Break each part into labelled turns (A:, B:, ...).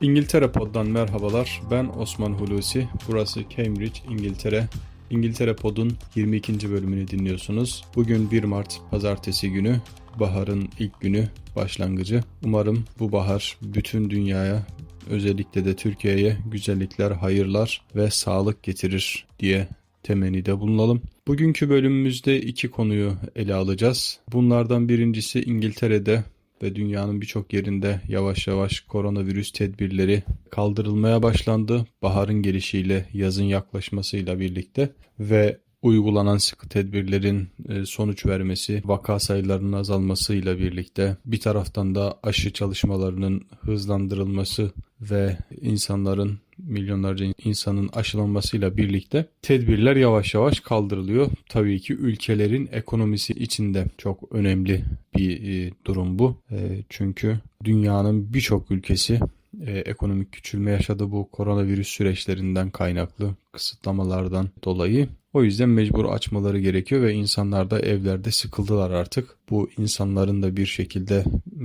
A: İngiltere Pod'dan merhabalar. Ben Osman Hulusi. Burası Cambridge, İngiltere. İngiltere Pod'un 22. bölümünü dinliyorsunuz. Bugün 1 Mart Pazartesi günü. Baharın ilk günü, başlangıcı. Umarım bu bahar bütün dünyaya, özellikle de Türkiye'ye güzellikler, hayırlar ve sağlık getirir diye temennide bulunalım. Bugünkü bölümümüzde iki konuyu ele alacağız. Bunlardan birincisi İngiltere'de ve dünyanın birçok yerinde yavaş yavaş koronavirüs tedbirleri kaldırılmaya başlandı. Baharın gelişiyle, yazın yaklaşmasıyla birlikte ve uygulanan sıkı tedbirlerin e, sonuç vermesi, vaka sayılarının azalmasıyla birlikte bir taraftan da aşı çalışmalarının hızlandırılması ve insanların milyonlarca insanın aşılanmasıyla birlikte tedbirler yavaş yavaş kaldırılıyor. Tabii ki ülkelerin ekonomisi içinde çok önemli bir e, durum bu. E, Çünkü dünyanın birçok ülkesi e, ekonomik küçülme yaşadı bu koronavirüs süreçlerinden kaynaklı kısıtlamalardan dolayı. O yüzden mecbur açmaları gerekiyor ve insanlar da evlerde sıkıldılar artık. Bu insanların da bir şekilde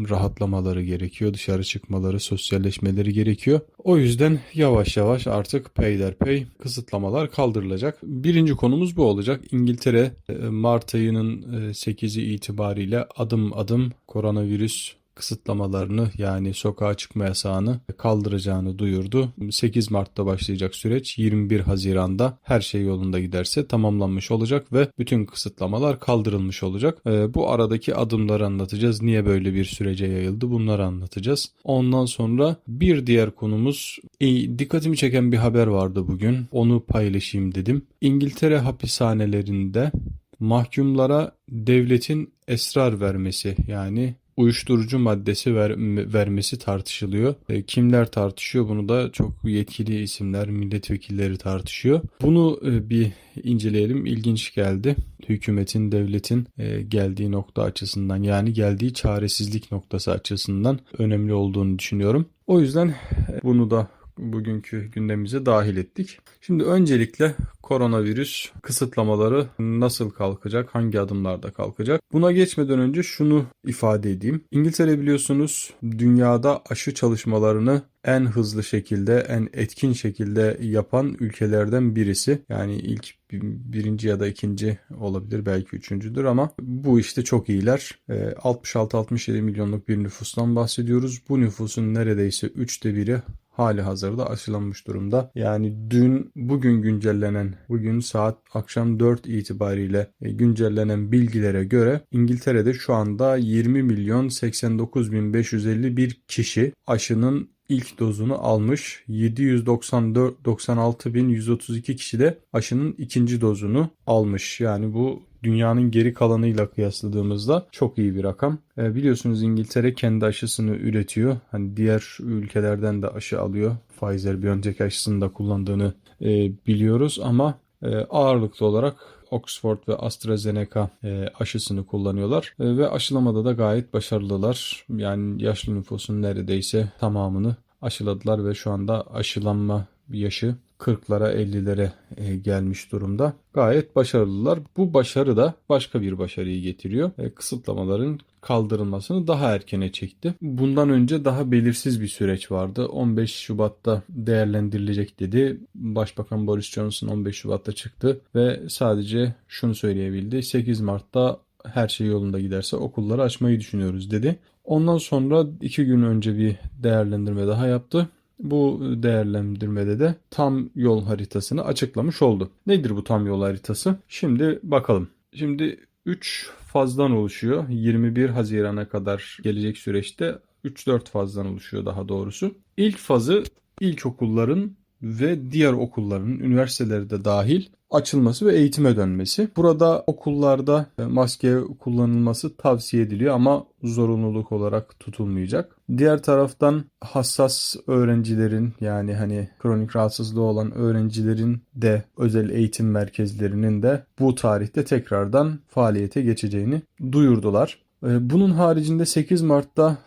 A: rahatlamaları gerekiyor. Dışarı çıkmaları, sosyalleşmeleri gerekiyor. O yüzden yavaş yavaş artık peyderpey kısıtlamalar kaldırılacak. Birinci konumuz bu olacak. İngiltere e, Mart ayının 8'i itibariyle adım adım koronavirüs kısıtlamalarını yani sokağa çıkma yasağını kaldıracağını duyurdu. 8 Mart'ta başlayacak süreç 21 Haziran'da her şey yolunda giderse tamamlanmış olacak ve bütün kısıtlamalar kaldırılmış olacak. Ee, bu aradaki adımları anlatacağız. Niye böyle bir sürece yayıldı bunları anlatacağız. Ondan sonra bir diğer konumuz dikkatimi çeken bir haber vardı bugün. Onu paylaşayım dedim. İngiltere hapishanelerinde mahkumlara devletin esrar vermesi yani uyuşturucu maddesi ver, vermesi tartışılıyor. E, kimler tartışıyor bunu da çok yetkili isimler, milletvekilleri tartışıyor. Bunu e, bir inceleyelim. İlginç geldi. Hükümetin, devletin e, geldiği nokta açısından yani geldiği çaresizlik noktası açısından önemli olduğunu düşünüyorum. O yüzden e, bunu da bugünkü gündemimize dahil ettik. Şimdi öncelikle koronavirüs kısıtlamaları nasıl kalkacak, hangi adımlarda kalkacak? Buna geçmeden önce şunu ifade edeyim. İngiltere biliyorsunuz dünyada aşı çalışmalarını en hızlı şekilde, en etkin şekilde yapan ülkelerden birisi. Yani ilk birinci ya da ikinci olabilir belki üçüncüdür ama bu işte çok iyiler. 66-67 milyonluk bir nüfustan bahsediyoruz. Bu nüfusun neredeyse üçte biri hali hazırda aşılanmış durumda. Yani dün bugün güncellenen bugün saat akşam 4 itibariyle güncellenen bilgilere göre İngiltere'de şu anda 20 milyon 89 bin 551 kişi aşının ilk dozunu almış. 794 96 bin 132 kişi de aşının ikinci dozunu almış. Yani bu dünyanın geri kalanıyla kıyasladığımızda çok iyi bir rakam. E, biliyorsunuz İngiltere kendi aşısını üretiyor. Hani diğer ülkelerden de aşı alıyor. Pfizer BioNTech aşısını da kullandığını e, biliyoruz ama e, ağırlıklı olarak Oxford ve AstraZeneca e, aşısını kullanıyorlar e, ve aşılamada da gayet başarılılar. Yani yaşlı nüfusun neredeyse tamamını aşıladılar ve şu anda aşılanma yaşı 40'lara 50'lere e, gelmiş durumda. Gayet başarılılar. Bu başarı da başka bir başarıyı getiriyor. E, kısıtlamaların kaldırılmasını daha erkene çekti. Bundan önce daha belirsiz bir süreç vardı. 15 Şubat'ta değerlendirilecek dedi. Başbakan Boris Johnson 15 Şubat'ta çıktı ve sadece şunu söyleyebildi. 8 Mart'ta her şey yolunda giderse okulları açmayı düşünüyoruz dedi. Ondan sonra iki gün önce bir değerlendirme daha yaptı. Bu değerlendirmede de tam yol haritasını açıklamış oldu. Nedir bu tam yol haritası? Şimdi bakalım. Şimdi 3 fazdan oluşuyor. 21 Haziran'a kadar gelecek süreçte 3-4 fazdan oluşuyor daha doğrusu. İlk fazı ilkokulların ve diğer okulların, üniversiteleri de dahil açılması ve eğitime dönmesi. Burada okullarda maske kullanılması tavsiye ediliyor ama zorunluluk olarak tutulmayacak. Diğer taraftan hassas öğrencilerin yani hani kronik rahatsızlığı olan öğrencilerin de özel eğitim merkezlerinin de bu tarihte tekrardan faaliyete geçeceğini duyurdular. Bunun haricinde 8 Mart'ta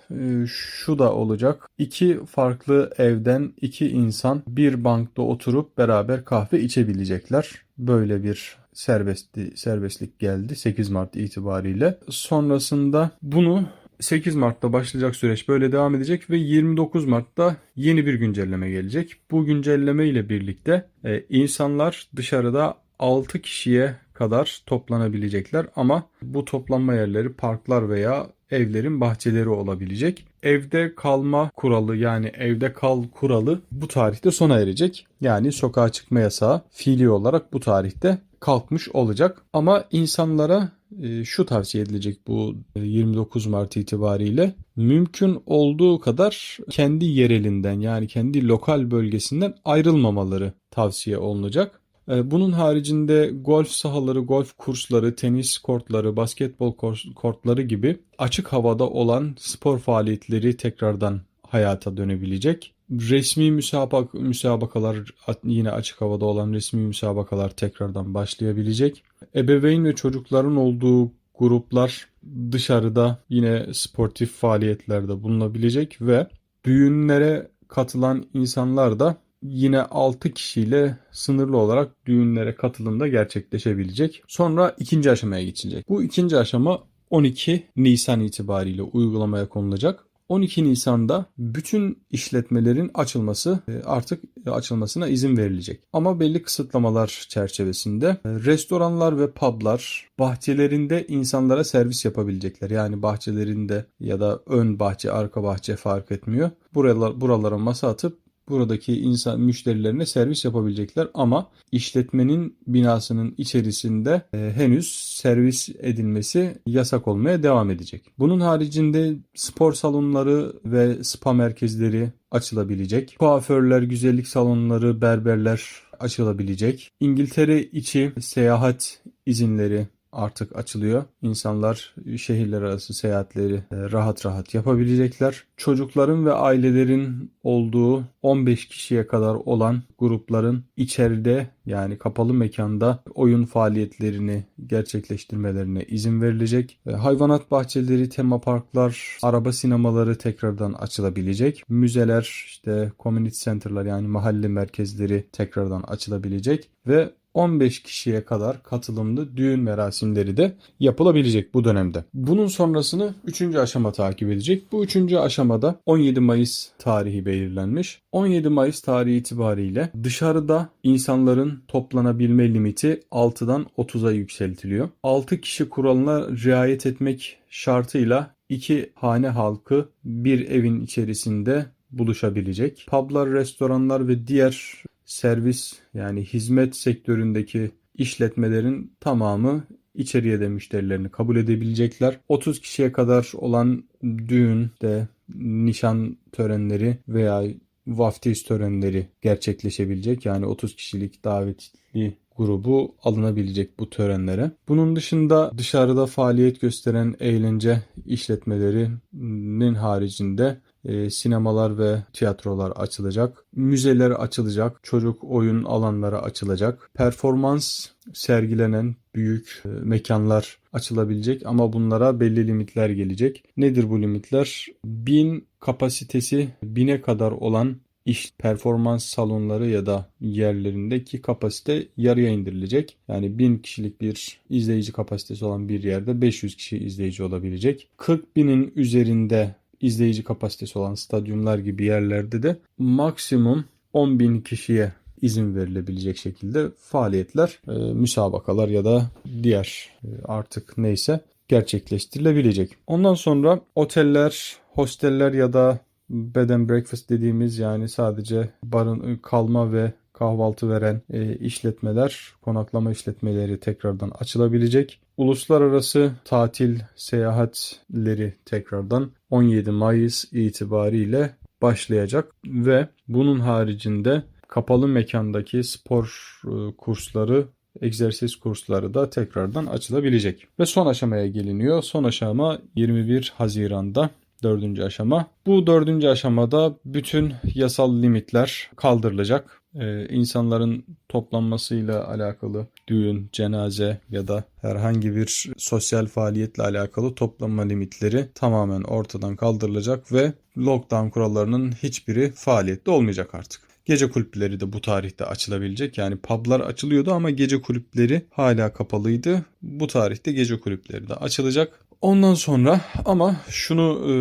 A: şu da olacak. İki farklı evden iki insan bir bankta oturup beraber kahve içebilecekler. Böyle bir serbestli, serbestlik geldi 8 Mart itibariyle. Sonrasında bunu 8 Mart'ta başlayacak süreç böyle devam edecek ve 29 Mart'ta yeni bir güncelleme gelecek. Bu güncelleme ile birlikte e, insanlar dışarıda 6 kişiye kadar toplanabilecekler ama bu toplanma yerleri parklar veya evlerin bahçeleri olabilecek. Evde kalma kuralı yani evde kal kuralı bu tarihte sona erecek. Yani sokağa çıkma yasağı fiili olarak bu tarihte kalkmış olacak. Ama insanlara e, şu tavsiye edilecek bu 29 e, Mart itibariyle mümkün olduğu kadar kendi yerelinden yani kendi lokal bölgesinden ayrılmamaları tavsiye olunacak. E, bunun haricinde golf sahaları, golf kursları, tenis kortları, basketbol kortları gibi açık havada olan spor faaliyetleri tekrardan hayata dönebilecek. Resmi müsabak müsabakalar yine açık havada olan resmi müsabakalar tekrardan başlayabilecek. Ebeveyn ve çocukların olduğu gruplar dışarıda yine sportif faaliyetlerde bulunabilecek ve düğünlere katılan insanlar da yine 6 kişiyle sınırlı olarak düğünlere katılımda gerçekleşebilecek. Sonra ikinci aşamaya geçilecek. Bu ikinci aşama 12 Nisan itibariyle uygulamaya konulacak. 12 Nisan'da bütün işletmelerin açılması e, artık açılmasına izin verilecek. Ama belli kısıtlamalar çerçevesinde e, restoranlar ve publar bahçelerinde insanlara servis yapabilecekler. Yani bahçelerinde ya da ön bahçe, arka bahçe fark etmiyor. Buralar, buralara masa atıp buradaki insan müşterilerine servis yapabilecekler ama işletmenin binasının içerisinde e, henüz servis edilmesi yasak olmaya devam edecek. Bunun haricinde spor salonları ve spa merkezleri açılabilecek. Kuaförler, güzellik salonları, berberler açılabilecek. İngiltere içi seyahat izinleri artık açılıyor. İnsanlar şehirler arası seyahatleri e, rahat rahat yapabilecekler. Çocukların ve ailelerin olduğu 15 kişiye kadar olan grupların içeride yani kapalı mekanda oyun faaliyetlerini gerçekleştirmelerine izin verilecek. E, hayvanat bahçeleri, tema parklar, araba sinemaları tekrardan açılabilecek. Müzeler, işte community center'lar yani mahalle merkezleri tekrardan açılabilecek ve 15 kişiye kadar katılımlı düğün merasimleri de yapılabilecek bu dönemde. Bunun sonrasını 3. aşama takip edecek. Bu 3. aşamada 17 Mayıs tarihi belirlenmiş. 17 Mayıs tarihi itibariyle dışarıda insanların toplanabilme limiti 6'dan 30'a yükseltiliyor. 6 kişi kuralına riayet etmek şartıyla iki hane halkı bir evin içerisinde buluşabilecek. Publar, restoranlar ve diğer servis yani hizmet sektöründeki işletmelerin tamamı içeriye de müşterilerini kabul edebilecekler. 30 kişiye kadar olan düğün de nişan törenleri veya vaftiz törenleri gerçekleşebilecek. Yani 30 kişilik davetli grubu alınabilecek bu törenlere. Bunun dışında dışarıda faaliyet gösteren eğlence işletmelerinin haricinde e, sinemalar ve tiyatrolar açılacak. Müzeler açılacak. Çocuk oyun alanları açılacak. Performans sergilenen büyük e, mekanlar açılabilecek ama bunlara belli limitler gelecek. Nedir bu limitler? 1000 kapasitesi 1000'e kadar olan iş performans salonları ya da yerlerindeki kapasite yarıya indirilecek. Yani 1000 kişilik bir izleyici kapasitesi olan bir yerde 500 kişi izleyici olabilecek. 40 binin üzerinde izleyici kapasitesi olan stadyumlar gibi yerlerde de maksimum 10 bin kişiye izin verilebilecek şekilde faaliyetler, e, müsabakalar ya da diğer e, artık neyse gerçekleştirilebilecek. Ondan sonra oteller, hosteller ya da bed and breakfast dediğimiz yani sadece barın kalma ve kahvaltı veren e, işletmeler, konaklama işletmeleri tekrardan açılabilecek. Uluslararası tatil seyahatleri tekrardan 17 Mayıs itibariyle başlayacak ve bunun haricinde kapalı mekandaki spor e, kursları egzersiz kursları da tekrardan açılabilecek. Ve son aşamaya geliniyor. Son aşama 21 Haziran'da dördüncü aşama. Bu dördüncü aşamada bütün yasal limitler kaldırılacak. Ee, insanların toplanmasıyla alakalı düğün, cenaze ya da herhangi bir sosyal faaliyetle alakalı toplanma limitleri tamamen ortadan kaldırılacak ve lockdown kurallarının hiçbiri faaliyette olmayacak artık. Gece kulüpleri de bu tarihte açılabilecek. Yani publar açılıyordu ama gece kulüpleri hala kapalıydı. Bu tarihte gece kulüpleri de açılacak. Ondan sonra ama şunu e,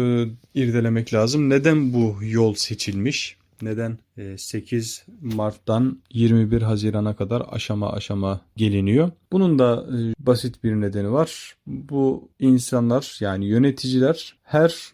A: irdelemek lazım. Neden bu yol seçilmiş? Neden e, 8 Mart'tan 21 Haziran'a kadar aşama aşama geliniyor? Bunun da e, basit bir nedeni var. Bu insanlar yani yöneticiler her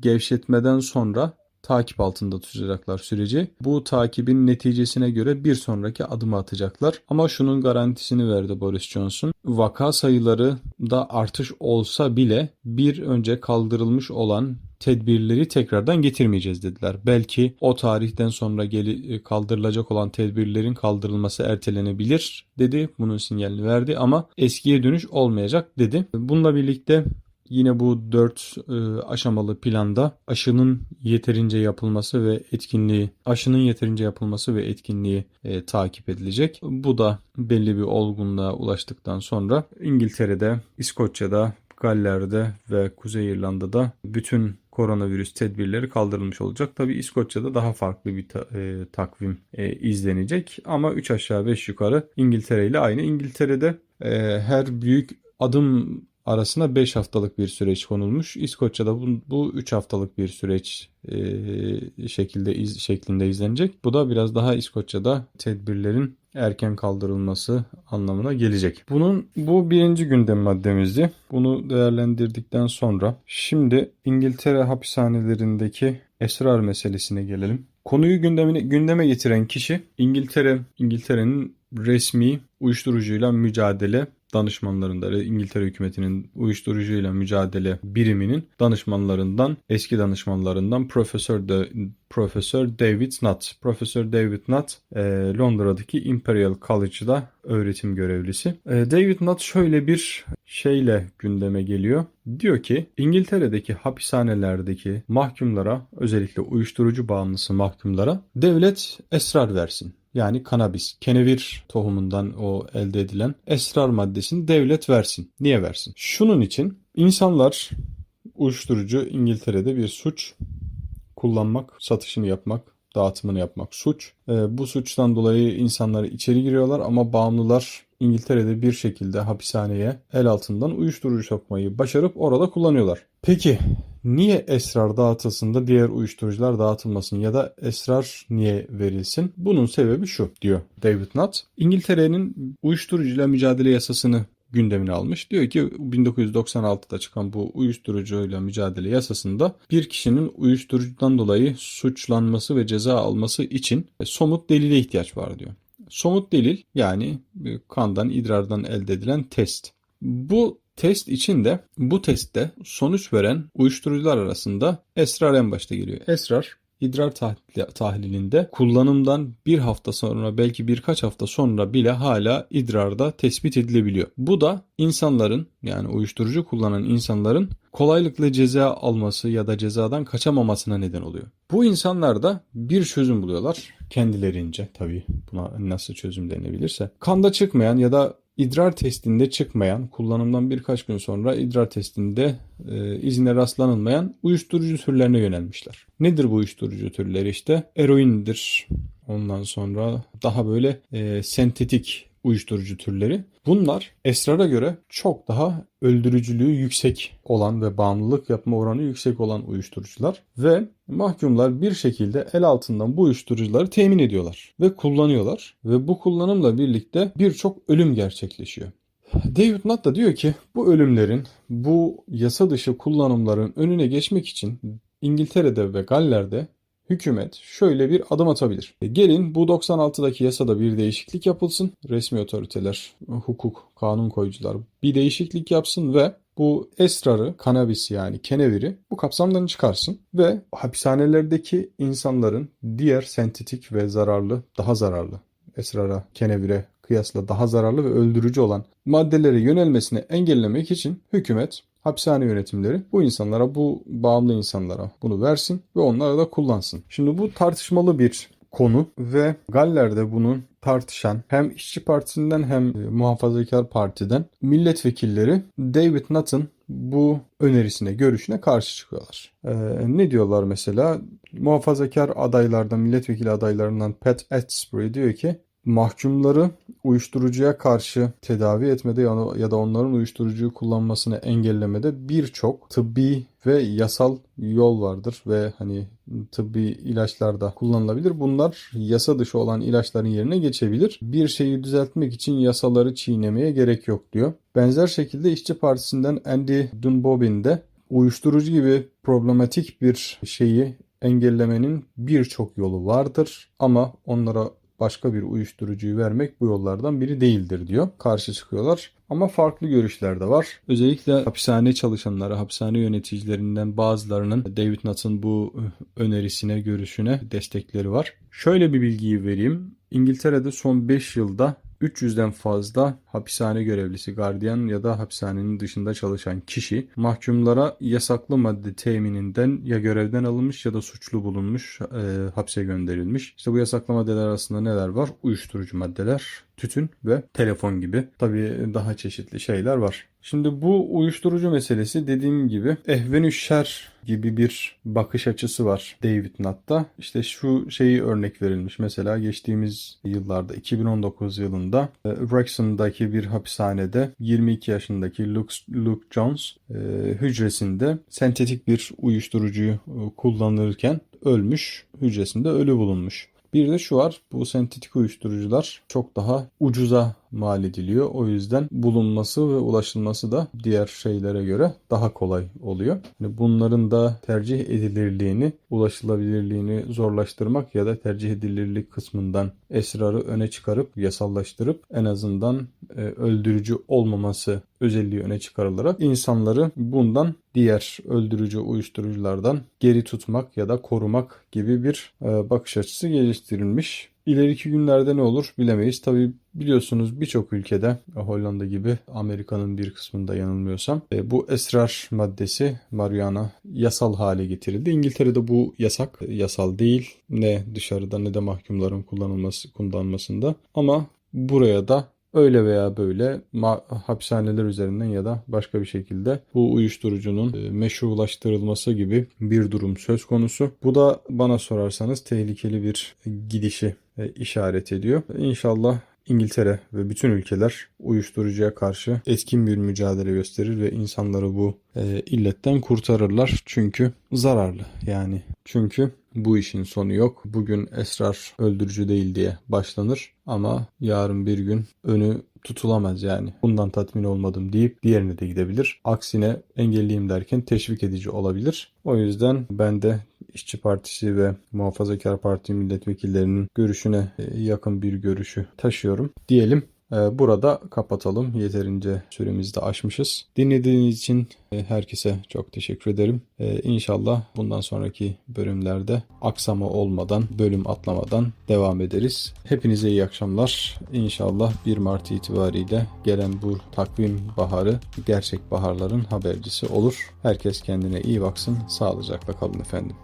A: gevşetmeden sonra takip altında tutacaklar süreci. Bu takibin neticesine göre bir sonraki adımı atacaklar. Ama şunun garantisini verdi Boris Johnson. Vaka sayıları da artış olsa bile bir önce kaldırılmış olan tedbirleri tekrardan getirmeyeceğiz dediler. Belki o tarihten sonra geli, kaldırılacak olan tedbirlerin kaldırılması ertelenebilir dedi. Bunun sinyalini verdi ama eskiye dönüş olmayacak dedi. Bununla birlikte Yine bu dört e, aşamalı planda aşının yeterince yapılması ve etkinliği, aşının yeterince yapılması ve etkinliği e, takip edilecek. Bu da belli bir olgunluğa ulaştıktan sonra İngiltere'de, İskoçya'da, Galler'de ve Kuzey İrlanda'da bütün koronavirüs tedbirleri kaldırılmış olacak. Tabi İskoçya'da daha farklı bir ta- e, takvim e, izlenecek ama 3 aşağı 5 yukarı İngiltere ile aynı. İngiltere'de e, her büyük adım arasına 5 haftalık bir süreç konulmuş. İskoçya'da bu, bu 3 haftalık bir süreç e, şekilde iz, şeklinde izlenecek. Bu da biraz daha İskoçya'da tedbirlerin erken kaldırılması anlamına gelecek. Bunun bu birinci gündem maddemizdi. Bunu değerlendirdikten sonra şimdi İngiltere hapishanelerindeki esrar meselesine gelelim. Konuyu gündemine, gündeme getiren kişi İngiltere İngiltere'nin resmi uyuşturucuyla mücadele danışmanlarında İngiltere hükümetinin uyuşturucuyla mücadele biriminin danışmanlarından eski danışmanlarından Profesör de, Profesör David Nutt. Profesör David Nutt e, Londra'daki Imperial College'da öğretim görevlisi. E, David Nutt şöyle bir şeyle gündeme geliyor. Diyor ki İngiltere'deki hapishanelerdeki mahkumlara özellikle uyuşturucu bağımlısı mahkumlara devlet esrar versin yani kanabis, kenevir tohumundan o elde edilen esrar maddesini devlet versin. Niye versin? Şunun için insanlar uyuşturucu İngiltere'de bir suç kullanmak, satışını yapmak, dağıtımını yapmak suç. E, bu suçtan dolayı insanlar içeri giriyorlar ama bağımlılar İngiltere'de bir şekilde hapishaneye el altından uyuşturucu sokmayı başarıp orada kullanıyorlar. Peki niye esrar dağıtılsın da diğer uyuşturucular dağıtılmasın ya da esrar niye verilsin? Bunun sebebi şu diyor David Nutt. İngiltere'nin uyuşturucuyla mücadele yasasını gündemine almış. Diyor ki 1996'da çıkan bu uyuşturucuyla mücadele yasasında bir kişinin uyuşturucudan dolayı suçlanması ve ceza alması için somut delile ihtiyaç var diyor. Somut delil yani kandan, idrardan elde edilen test. Bu test için de bu testte sonuç veren uyuşturucular arasında esrar en başta geliyor. Esrar idrar tahlilinde kullanımdan bir hafta sonra belki birkaç hafta sonra bile hala idrarda tespit edilebiliyor. Bu da insanların yani uyuşturucu kullanan insanların kolaylıkla ceza alması ya da cezadan kaçamamasına neden oluyor. Bu insanlar da bir çözüm buluyorlar kendilerince tabii buna nasıl çözüm denebilirse. Kanda çıkmayan ya da idrar testinde çıkmayan, kullanımdan birkaç gün sonra idrar testinde e, izine rastlanılmayan uyuşturucu türlerine yönelmişler. Nedir bu uyuşturucu türleri işte? Eroindir. Ondan sonra daha böyle e, sentetik uyuşturucu türleri. Bunlar esrara göre çok daha öldürücülüğü yüksek olan ve bağımlılık yapma oranı yüksek olan uyuşturucular ve mahkumlar bir şekilde el altından bu uyuşturucuları temin ediyorlar ve kullanıyorlar ve bu kullanımla birlikte birçok ölüm gerçekleşiyor. David Nutt da diyor ki bu ölümlerin, bu yasa dışı kullanımların önüne geçmek için İngiltere'de ve Galler'de hükümet şöyle bir adım atabilir. E, gelin bu 96'daki yasada bir değişiklik yapılsın. Resmi otoriteler, hukuk, kanun koyucular bir değişiklik yapsın ve bu esrarı, kanabis yani keneviri bu kapsamdan çıkarsın ve hapishanelerdeki insanların diğer sentetik ve zararlı, daha zararlı esrara, kenevire kıyasla daha zararlı ve öldürücü olan maddelere yönelmesini engellemek için hükümet hapishane yönetimleri bu insanlara, bu bağımlı insanlara bunu versin ve onları da kullansın. Şimdi bu tartışmalı bir konu ve Galler'de bunu tartışan hem işçi partisinden hem muhafazakar partiden milletvekilleri David Nutt'ın bu önerisine, görüşüne karşı çıkıyorlar. Ee, ne diyorlar mesela? Muhafazakar adaylardan, milletvekili adaylarından Pat Atsbury diyor ki mahkumları uyuşturucuya karşı tedavi etmede ya da onların uyuşturucuyu kullanmasını engellemede birçok tıbbi ve yasal yol vardır ve hani tıbbi ilaçlar da kullanılabilir. Bunlar yasa dışı olan ilaçların yerine geçebilir. Bir şeyi düzeltmek için yasaları çiğnemeye gerek yok diyor. Benzer şekilde İşçi Partisi'nden Andy Dunbobin de uyuşturucu gibi problematik bir şeyi engellemenin birçok yolu vardır ama onlara başka bir uyuşturucuyu vermek bu yollardan biri değildir diyor. Karşı çıkıyorlar. Ama farklı görüşler de var. Özellikle hapishane çalışanları, hapishane yöneticilerinden bazılarının David Nutt'ın bu önerisine, görüşüne destekleri var. Şöyle bir bilgiyi vereyim. İngiltere'de son 5 yılda 300'den fazla hapishane görevlisi, gardiyan ya da hapishanenin dışında çalışan kişi mahkumlara yasaklı madde temininden ya görevden alınmış ya da suçlu bulunmuş, e, hapse gönderilmiş. İşte bu yasaklı maddeler arasında neler var? Uyuşturucu maddeler, tütün ve telefon gibi. Tabii daha çeşitli şeyler var. Şimdi bu uyuşturucu meselesi dediğim gibi ehvenü şer gibi bir bakış açısı var David Nutt'ta. İşte şu şeyi örnek verilmiş. Mesela geçtiğimiz yıllarda 2019 yılında e, Wrexham'daki bir hapishanede 22 yaşındaki Luke, Luke Jones e, hücresinde sentetik bir uyuşturucuyu e, kullanırken ölmüş. Hücresinde ölü bulunmuş. Bir de şu var bu sentetik uyuşturucular çok daha ucuza mal ediliyor. O yüzden bulunması ve ulaşılması da diğer şeylere göre daha kolay oluyor. Yani bunların da tercih edilirliğini, ulaşılabilirliğini zorlaştırmak ya da tercih edilirlik kısmından esrarı öne çıkarıp yasallaştırıp en azından e, öldürücü olmaması özelliği öne çıkarılarak insanları bundan diğer öldürücü uyuşturuculardan geri tutmak ya da korumak gibi bir e, bakış açısı geliştirilmiş. İleriki günlerde ne olur bilemeyiz. Tabi biliyorsunuz birçok ülkede Hollanda gibi Amerika'nın bir kısmında yanılmıyorsam e, bu esrar maddesi marihuana yasal hale getirildi. İngiltere'de bu yasak, yasal değil. Ne dışarıda ne de mahkumların kullanılması kullanmasında. Ama buraya da öyle veya böyle hapishaneler üzerinden ya da başka bir şekilde bu uyuşturucunun e, meşrulaştırılması gibi bir durum söz konusu. Bu da bana sorarsanız tehlikeli bir gidişi e, işaret ediyor. İnşallah İngiltere ve bütün ülkeler uyuşturucuya karşı etkin bir mücadele gösterir ve insanları bu e, illetten kurtarırlar. Çünkü zararlı yani. Çünkü bu işin sonu yok. Bugün esrar öldürücü değil diye başlanır ama yarın bir gün önü tutulamaz yani. Bundan tatmin olmadım deyip diğerine de gidebilir. Aksine engelliyim derken teşvik edici olabilir. O yüzden ben de İşçi Partisi ve Muhafazakar Parti milletvekillerinin görüşüne e, yakın bir görüşü taşıyorum. Diyelim e, Burada kapatalım. Yeterince süremizi de aşmışız. Dinlediğiniz için e, herkese çok teşekkür ederim. İnşallah bundan sonraki bölümlerde aksama olmadan, bölüm atlamadan devam ederiz. Hepinize iyi akşamlar. İnşallah 1 Mart itibariyle gelen bu takvim baharı gerçek baharların habercisi olur. Herkes kendine iyi baksın. Sağlıcakla kalın efendim.